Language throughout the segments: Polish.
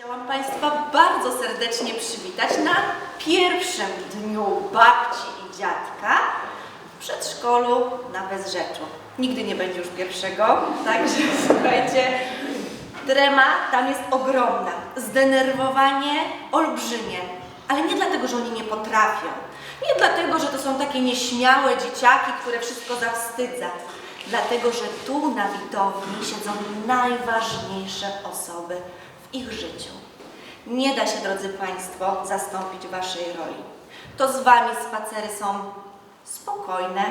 Chciałam Państwa bardzo serdecznie przywitać na pierwszym dniu babci i dziadka w przedszkolu na Bezrzeczu. Nigdy nie będzie już pierwszego, także słuchajcie, drema tam jest ogromna, zdenerwowanie olbrzymie, ale nie dlatego, że oni nie potrafią, nie dlatego, że to są takie nieśmiałe dzieciaki, które wszystko zawstydza, dlatego, że tu na widowni siedzą najważniejsze osoby ich życiu. Nie da się, drodzy Państwo, zastąpić Waszej roli. To z Wami spacery są spokojne.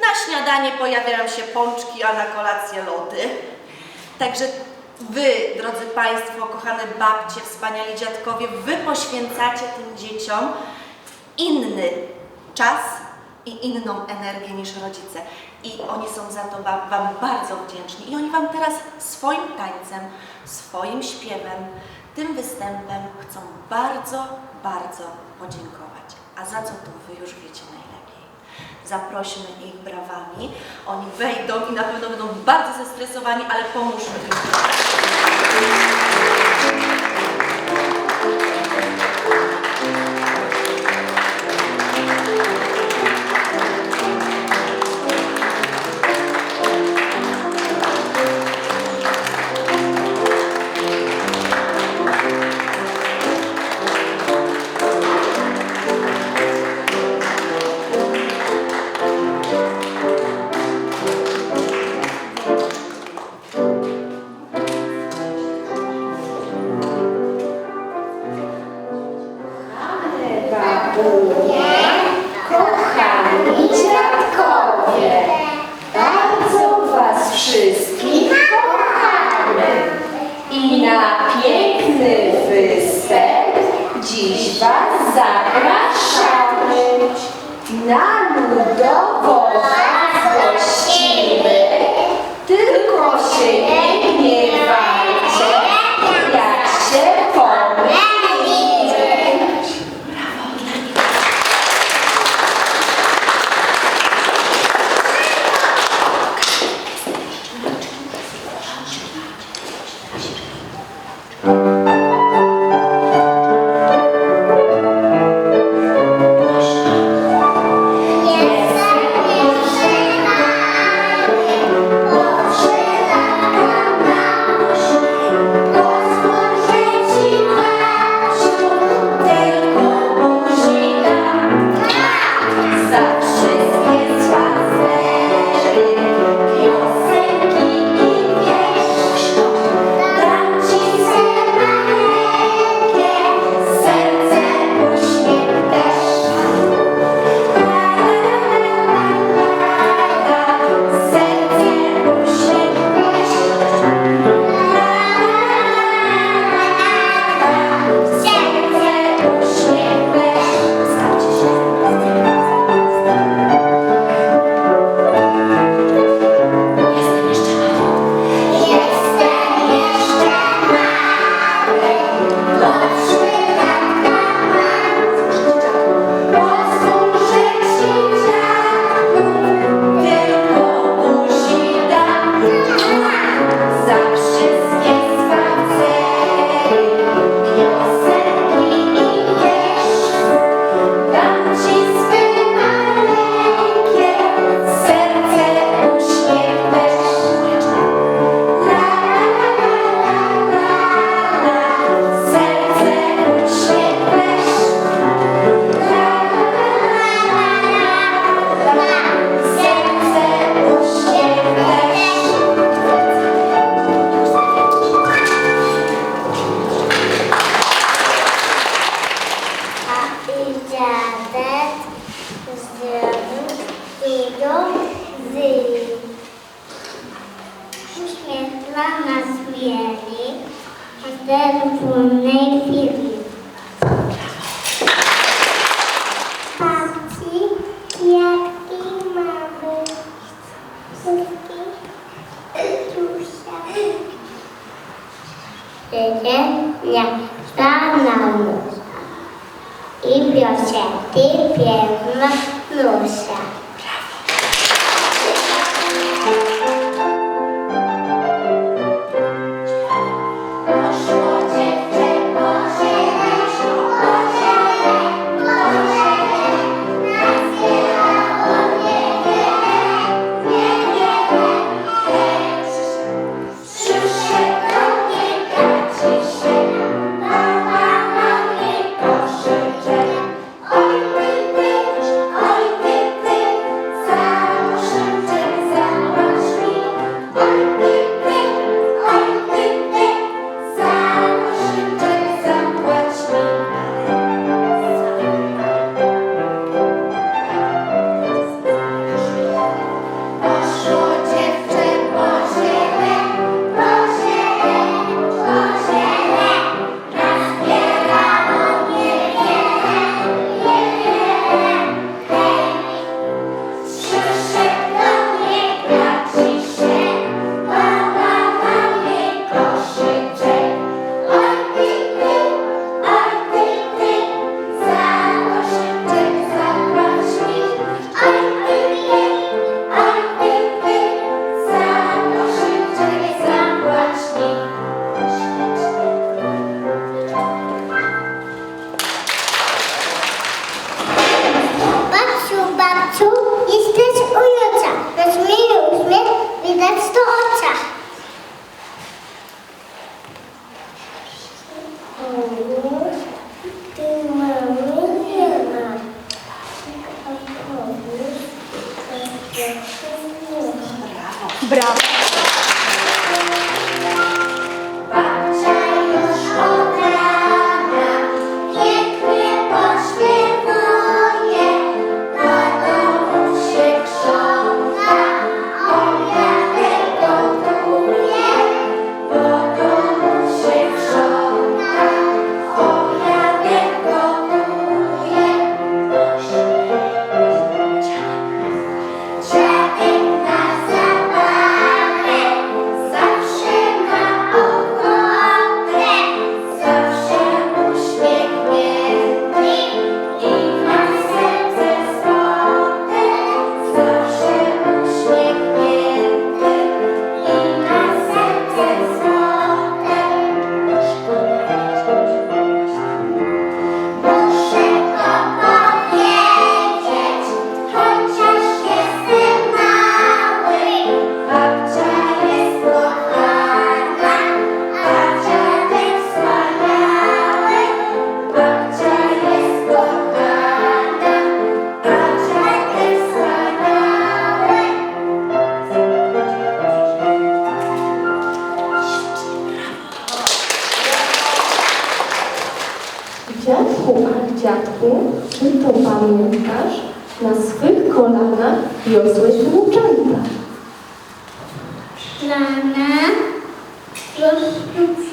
Na śniadanie pojawiają się pączki, a na kolację lody. Także Wy, drodzy Państwo, kochane babcie, wspaniali dziadkowie, Wy poświęcacie tym dzieciom inny czas i inną energię niż rodzice. I oni są za to Wam, bardzo wdzięczni. I oni Wam teraz swoim tańcem, swoim śpiewem, tym występem chcą bardzo, bardzo podziękować. A za co to Wy już wiecie najlepiej. Zaprośmy ich brawami. Oni wejdą i na pewno będą bardzo zestresowani, ale pomóżmy im. Dziś was zapraszamy. Na ludowo was gościmy, tylko się nie gniewajcie, jak się pomylimy. Za w czerwonej Tem uma menina. Bravo. Dziadku, ach dziadku, czy to pamiętasz? Na swych kolanach wiosłeś włóczęta. Lana, rozrób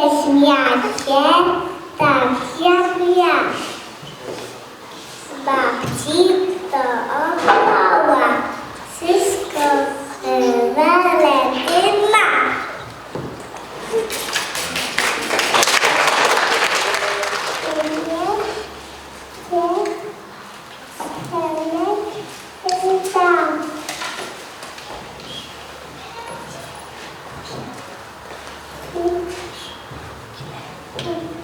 śmiać się tak jak ja. Z babci to ogląda. 嗯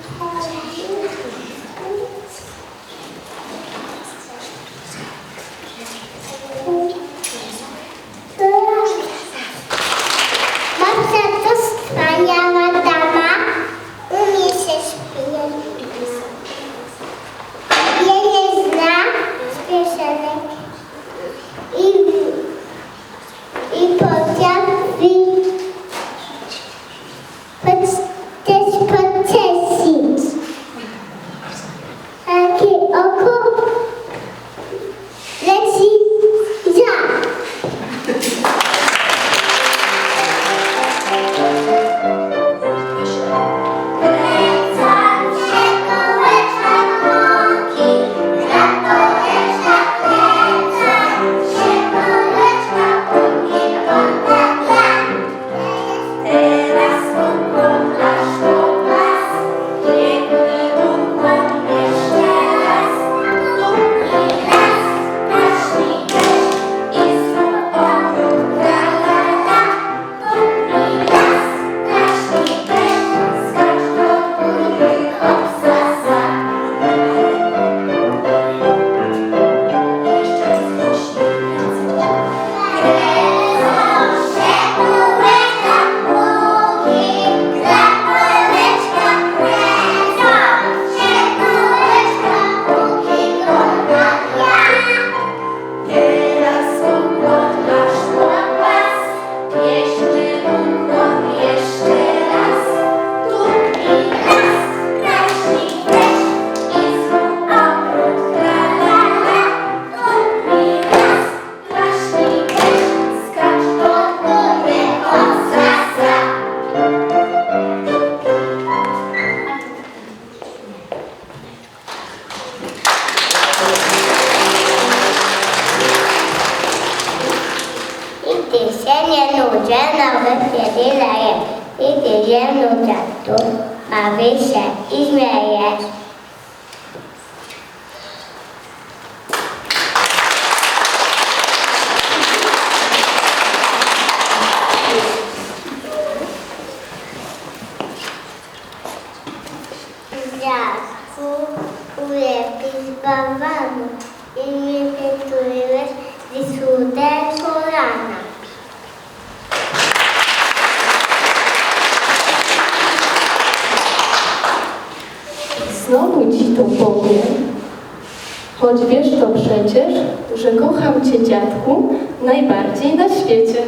Állnak neki a világért, itt és Zsernótától a vésze, ismerje. Zsákó, új epizban van, én mindent újves, diszúdás. to choć wiesz to przecież, że kocham Cię, dziadku, najbardziej na świecie.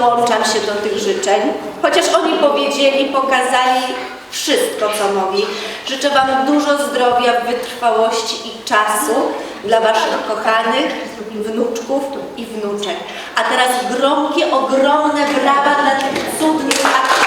Dołączam się do tych życzeń, chociaż oni powiedzieli, pokazali wszystko, co mogli. Życzę Wam dużo zdrowia, wytrwałości i czasu dla Waszych kochanych wnuczków i wnuczek. A teraz gromkie, ogromne brawa dla tych cudnych aktorów.